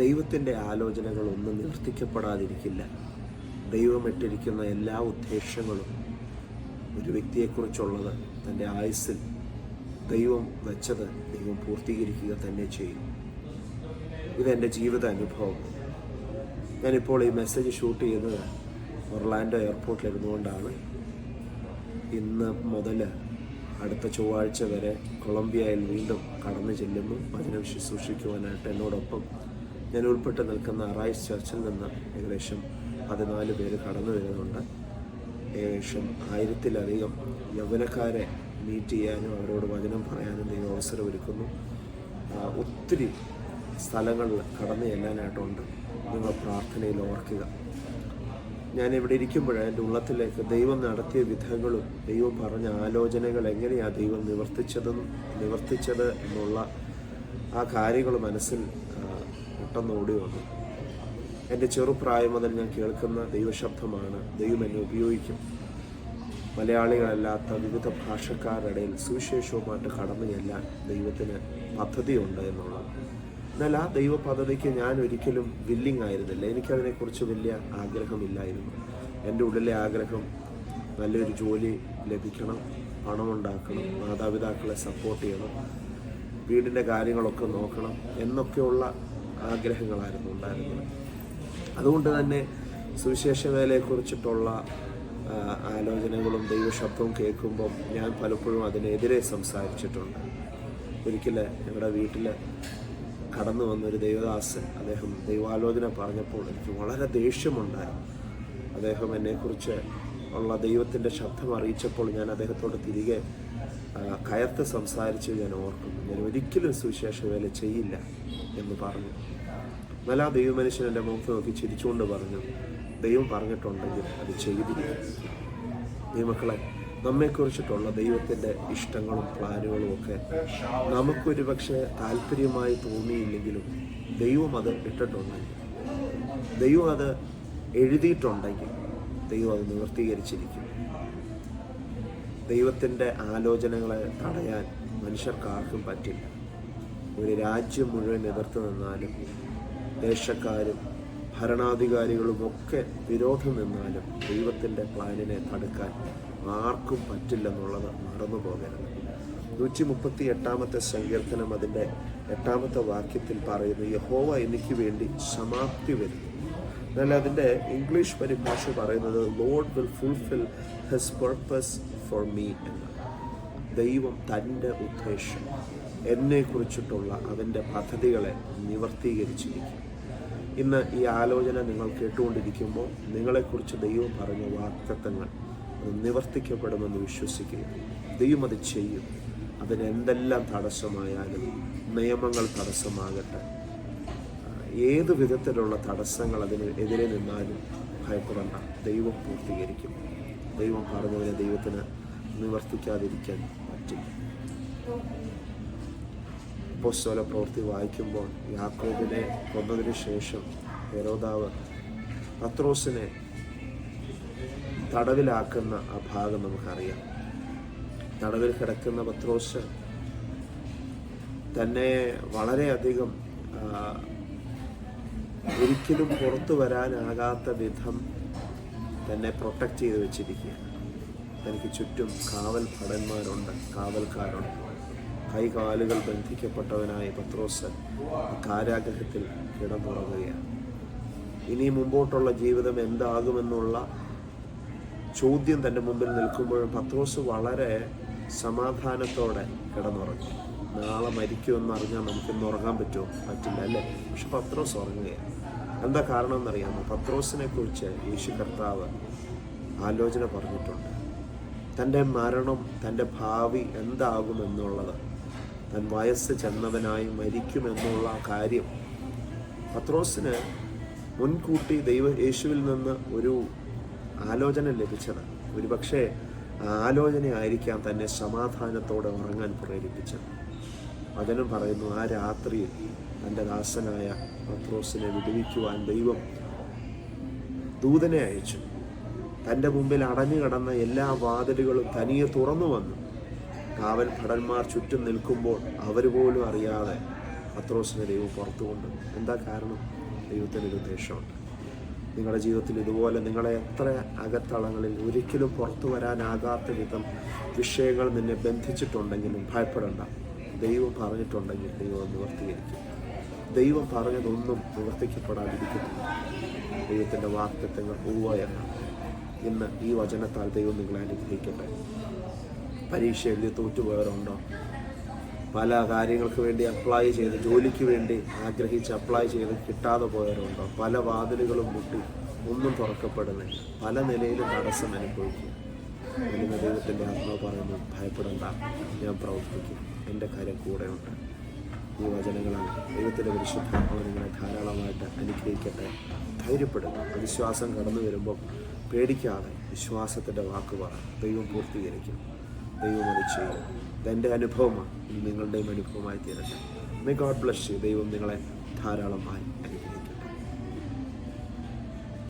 ദൈവത്തിന്റെ ആലോചനകൾ ഒന്നും നിവർത്തിക്കപ്പെടാതിരിക്കില്ല. ദൈവം ഇട്ടിരിക്കുന്ന എല്ലാ ഉദ്ദേശങ്ങളും ഒരു വ്യക്തിയെക്കുറിച്ചുള്ളത് തന്റെ ആയുസ്സിൽ ദൈവം വെച്ചത് ദൈവം പൂർത്തീകരിക്കുക തന്നെ ചെയ്യും. ഇതെന്റെ ജീവിത അനുഭവം. ഞാനിപ്പോൾ ഈ മെസ്സേജ് ഷൂട്ട് ചെയ്യുന്നത് ഒർലാൻഡോ എയർപോർട്ടിലിരുന്നുകൊണ്ടാണ് ഇന്ന് മുതൽ അടുത്ത ചൊവ്വാഴ്ച വരെ കൊളംബിയയിൽ വീണ്ടും കടന്നു ചെല്ലുന്നു. വചനം ശുശ്രൂഷിക്കുവാനായിട്ട് എന്നോടൊപ്പം ഞാൻ ഉൾപ്പെട്ട് നിൽക്കുന്ന റൈസ് ചർച്ചിൽ നിന്ന് ഏകദേശം പതിനാല് പേര് കടന്നു വരുന്നുണ്ട്. ഏകദേശം ആയിരത്തിലധികം യൗവനക്കാരെ മീറ്റ് ചെയ്യാനും അവരോട് വചനം പറയാനും ദൈവം അവസരം ഒരുക്കുന്നു ഒത്തിരി സ്ഥലങ്ങളിൽ കടന്നു ചെല്ലാനായിട്ടുണ്ട്. നിങ്ങൾ പ്രാർത്ഥനയിൽ ഓർക്കുക. ഞാൻ ഇവിടെ ഇരിക്കുമ്പോൾ എന്റെ ഉള്ളത്തിലേക്ക് ദൈവം നടത്തിയ വിധങ്ങളും ദൈവം പറഞ്ഞ ആലോചനകൾ എങ്ങനെയാണ് ദൈവം നിവർത്തിച്ചതെന്നും നിവർത്തിച്ചത് എന്നുള്ള ആ കാര്യങ്ങൾ മനസ്സിൽ പെട്ടെന്ന് ഓടി വന്നു. എന്റെ ചെറുപ്രായം മുതൽ ഞാൻ കേൾക്കുന്ന ദൈവശബ്ദമാണ് ദൈവം എന്നെ ഉപയോഗിക്കും. മലയാളികളല്ലാത്ത വിവിധ ഭാഷക്കാരുടെ സുവിശേഷവുമായിട്ട് കടന്നു ചെല്ലാൻ ദൈവത്തിന് പദ്ധതിയുണ്ട് എന്നുള്ളത്. എന്നാൽ ആ ദൈവ പദ്ധതിക്ക് ഞാൻ ഒരിക്കലും വില്ലിങ് ആയിരുന്നില്ല. എനിക്കതിനെക്കുറിച്ച് വലിയ ആഗ്രഹമില്ലായിരുന്നു. എന്റെ ഉള്ളിലെ ആഗ്രഹം നല്ലൊരു ജോലി ലഭിക്കണം പണമുണ്ടാക്കണം മാതാപിതാക്കളെ സപ്പോർട്ട് ചെയ്യണം വീടിന്റെ കാര്യങ്ങളൊക്കെ നോക്കണം എന്നൊക്കെയുള്ള ആഗ്രഹങ്ങളായിരുന്നു ഉണ്ടായിരുന്നത്. അതുകൊണ്ട് തന്നെ സുവിശേഷ വേലയെക്കുറിച്ചിട്ടുള്ള ആലോചനകളും ദൈവശബ്ദവും കേൾക്കുമ്പം ഞാൻ പലപ്പോഴും അതിനെതിരെ സംസാരിച്ചിട്ടുണ്ട്. ഒരിക്കൽ ഞങ്ങളുടെ വീട്ടിൽ കടന്നു വന്നൊരു ദൈവദാസൻ അദ്ദേഹം ദൈവാലോചന പറഞ്ഞപ്പോൾ എനിക്ക് വളരെ ദേഷ്യമുണ്ടായിരുന്നു അദ്ദേഹം എന്നെക്കുറിച്ച് ഉള്ള ദൈവത്തിന്റെ ശബ്ദം അറിയിച്ചപ്പോൾ ഞാൻ അദ്ദേഹത്തോട് തിരികെ കയർത്ത് സംസാരിച്ച് ഞാൻ ഓർക്കുന്നു. ഞാൻ ഒരിക്കലും സുവിശേഷ വേല ചെയ്യില്ല എന്ന് പറഞ്ഞു. എന്നാൽ ആ ദൈവമനുഷ്യൻ എന്റെ മുഖത്ത് നോക്കി ചിരിച്ചുകൊണ്ട് പറഞ്ഞു ദൈവം പറഞ്ഞിട്ടുണ്ടെങ്കിൽ അത് ചെയ്തിരിക്കും. ദൈവമക്കളെ നമ്മെക്കുറിച്ചിട്ടുള്ള ദൈവത്തിന്റെ ഇഷ്ടങ്ങളും പ്ലാനുകളും ഒക്കെ നമുക്കൊരു പക്ഷേ താല്പര്യമായി തോന്നിയില്ലെങ്കിലും ദൈവം അത് ഇട്ടിട്ടുണ്ടെങ്കിൽ ദൈവം അത് എഴുതിയിട്ടുണ്ടെങ്കിൽ ദൈവം അത് നിവർത്തീകരിച്ചിരിക്കും. ദൈവത്തിന്റെ ആലോചനകളെ തടയാൻ മനുഷ്യർക്കാർക്കും പറ്റില്ല. ഒരു രാജ്യം മുഴുവൻ എതിർത്ത് നിന്നാലും ദേശക്കാരും ഭരണാധികാരികളും ഒക്കെ വിരോധം നിന്നാലും ദൈവത്തിന്റെ പ്ലാനിനെ തടുക്കാൻ ആർക്കും പറ്റില്ലെന്നുള്ളത് മറന്നു പോകരുത് നൂറ്റി മുപ്പത്തി എട്ടാമത്തെ സങ്കീർത്തനം അതിന്റെ എട്ടാമത്തെ വാക്യത്തിൽ പറയുന്നു യഹോവ എനിക്ക് വേണ്ടി സമാപ്തി വരുന്നു എന്നാൽ അതിന്റെ ഇംഗ്ലീഷ് പരിഭാഷ പറയുന്നത് lord will fulfil his purpose for me എന്ന് ദൈവം തന്റെ ഉദ്ദേശം എന്നെക്കുറിച്ചിട്ടുള്ള അവന്റെ പദ്ധതികളെ നിവർത്തീകരിച്ചിരിക്കും ഇന്ന് ഈ ആലോചന നിങ്ങൾ കേട്ടുകൊണ്ടിരിക്കുമ്പോൾ നിങ്ങളെക്കുറിച്ച് ദൈവം പറഞ്ഞ വാക്തത്വങ്ങൾ അത് നിവർത്തിക്കപ്പെടുമെന്ന് വിശ്വസിക്കുക. ദൈവം അത് ചെയ്യും. അതിനെന്തെല്ലാം തടസ്സമായാലും നിയമങ്ങൾ തടസ്സമാകട്ടെ. ഏത് വിധത്തിലുള്ള തടസ്സങ്ങൾ അതിന് എതിരെ നിന്നാലും ഭയപ്പെടേണ്ട ദൈവം പൂർത്തീകരിക്കും. ദൈവം പറഞ്ഞതിനെ ദൈവത്തിന് നിവർത്തിക്കാതിരിക്കാൻ പറ്റില്ല. പുസ്തക പ്രവൃത്തി വായിക്കുമ്പോൾ യാക്കോബിനെ കൊന്നതിന് ശേഷം ഹെരോദാവ് പത്രോസിനെ തടവിലാക്കുന്ന ആ ഭാഗം നമുക്കറിയാം. തടവിൽ കിടക്കുന്ന പത്രോസ് തന്നെ വളരെയധികം ഒരിക്കലും പുറത്തു വരാനാകാത്ത വിധം തന്നെ പ്രൊട്ടക്ട് ചെയ്ത് വെച്ചിരിക്കുകയാണ്. തനിക്ക് ചുറ്റും കാവൽ ഭടന്മാരുണ്ട് കാവൽക്കാരുണ്ട്. കൈകാലുകൾ ബന്ധിക്കപ്പെട്ടവനായ പത്രോസ് കാരാഗ്രഹത്തിൽ കിടന്നുറങ്ങുകയാണ്. ഇനി മുമ്പോട്ടുള്ള ജീവിതം എന്താകുമെന്നുള്ള ചോദ്യം തന്റെ മുമ്പിൽ നിൽക്കുമ്പോഴും പത്രോസ് വളരെ സമാധാനത്തോടെ കിടന്നുറങ്ങി. നാളെ മരിക്കുമെന്ന് അറിഞ്ഞാൽ നമുക്ക് ഇന്ന് ഉറങ്ങാൻ പറ്റുമോ? പറ്റില്ല അല്ലേ? പക്ഷെ പത്രോസ് ഉറങ്ങുകയാണ്. എന്താ കാരണം എന്നറിയാമോ പത്രോസിനെ കുറിച്ച് യേശു കർത്താവ് ആലോചന പറഞ്ഞിട്ടുണ്ട്. തന്റെ മരണം തന്റെ ഭാവി എന്താകുമെന്നുള്ളത് തൻ വയസ്സ് ചെന്നവനായി മരിക്കുമെന്നുള്ള കാര്യം പത്രോസിന് മുൻകൂട്ടി ദൈവ യേശുവിൽ നിന്ന് ഒരു ആലോചന ലഭിച്ചത് ഒരുപക്ഷെ ആലോചനയായിരിക്കാം തന്നെ സമാധാനത്തോടെ ഉറങ്ങാൻ പ്രേരിപ്പിച്ചത്. വചനം പറയുന്നു ആ രാത്രിയിൽ തന്റെ ദാസനായ പത്രോസിനെ വിടുവിക്കുവാൻ ദൈവം ദൂതനെ അയച്ചു. തന്റെ മുമ്പിൽ അടഞ്ഞു കിടന്ന എല്ലാ വാതിലുകളും തനിയെ തുറന്നു വന്നു. കാവൽ ഭടന്മാർ ചുറ്റും നിൽക്കുമ്പോൾ അവർ പോലും അറിയാതെ പത്രോസിനെ ദൈവം പുറത്തു കൊണ്ട് എന്താ കാരണം? ദൈവത്തിനൊരു ഉദ്ദേശമുണ്ട്. നിങ്ങളുടെ ജീവിതത്തിൽ ഇതുപോലെ നിങ്ങളെ എത്ര അകത്തളങ്ങളിൽ ഒരിക്കലും പുറത്തു വരാനാകാത്ത വിധം വിഷയങ്ങൾ നിന്നെ ബന്ധിച്ചിട്ടുണ്ടെങ്കിലും ഭയപ്പെടണ്ട. ദൈവം പറഞ്ഞിട്ടുണ്ടെങ്കിൽ ദൈവം നിവർത്തീകരിക്കും. ദൈവം പറഞ്ഞതൊന്നും നിവർത്തിക്കപ്പെടാതിരിക്കുന്നു ദൈവത്തിന്റെ വാക്തത്വങ്ങൾ ഉവ്വ എന്ന ഇന്ന് ഈ വചനത്താൽ ദൈവം നിങ്ങളെ അനുഗ്രഹിക്കട്ടെ. പരീക്ഷ എഴുതി തോറ്റുപോയവരുണ്ടോ? പല കാര്യങ്ങൾക്ക് വേണ്ടി അപ്ലൈ ചെയ്ത് ജോലിക്ക് വേണ്ടി ആഗ്രഹിച്ച് അപ്ലൈ ചെയ്ത് കിട്ടാതെ പോയവരുണ്ടോ? പല വാതിലുകളും മുട്ടി ഒന്നും തുറക്കപ്പെടുന്നില്ല. പല നിലയിലും തടസ്സം അനുഭവിക്കും അതിന് ദൈവത്തിന്റെ ആത്മാവ് പറയുന്നു ഭയപ്പെടേണ്ട ഞാൻ പ്രവർത്തിക്കും. എന്റെ കാര്യം കൂടെയുണ്ട്. ഈ വചനങ്ങളാണ് ദൈവത്തിന്റെ പരിശുദ്ധാത്മാവ് നിങ്ങളെ ധാരാളമായിട്ട് അനുഗ്രഹിക്കട്ടെ. ധൈര്യപ്പെടുക. അവിശ്വാസം കടന്നു വരുമ്പോൾ പേടിക്കാതെ വിശ്വാസത്തിന്റെ വാക്ക് പറ. ദൈവം പൂർത്തീകരിക്കും. ദൈവം അത് ചെയ്യും ഇതെന്റെ അനുഭവമാണ്. ഇത് നിങ്ങളുടെയും അനുഭവമായി തീരട്ടെ മേ ഗോഡ് ബ്ലസ് യു ദൈവം നിങ്ങളെ ധാരാളമായി